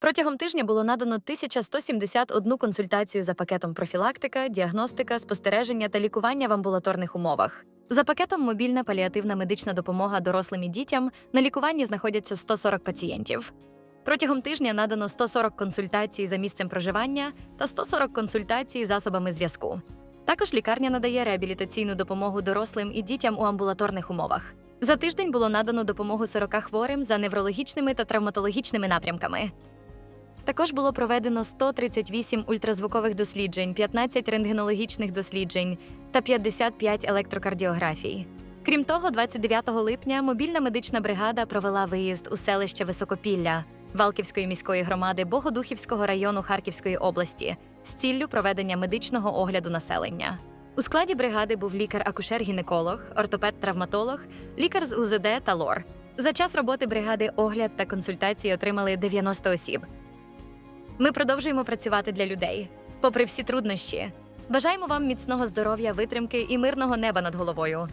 Протягом тижня було надано 1171 консультацію за пакетом профілактика, діагностика, спостереження та лікування в амбулаторних умовах. За пакетом мобільна паліативна медична допомога дорослим і дітям на лікуванні знаходяться 140 пацієнтів. Протягом тижня надано 140 консультацій за місцем проживання та 140 консультацій засобами зв'язку. Також лікарня надає реабілітаційну допомогу дорослим і дітям у амбулаторних умовах. За тиждень було надано допомогу 40 хворим за неврологічними та травматологічними напрямками. Також було проведено 138 ультразвукових досліджень, 15 рентгенологічних досліджень та 55 електрокардіографій. Крім того, 29 липня мобільна медична бригада провела виїзд у селище Високопілля Валківської міської громади Богодухівського району Харківської області з ціллю проведення медичного огляду населення. У складі бригади був лікар-акушер-гінеколог, ортопед-травматолог, лікар з УЗД та ЛОР. За час роботи бригади огляд та консультації отримали 90 осіб. Ми продовжуємо працювати для людей, попри всі труднощі. Бажаємо вам міцного здоров'я, витримки і мирного неба над головою.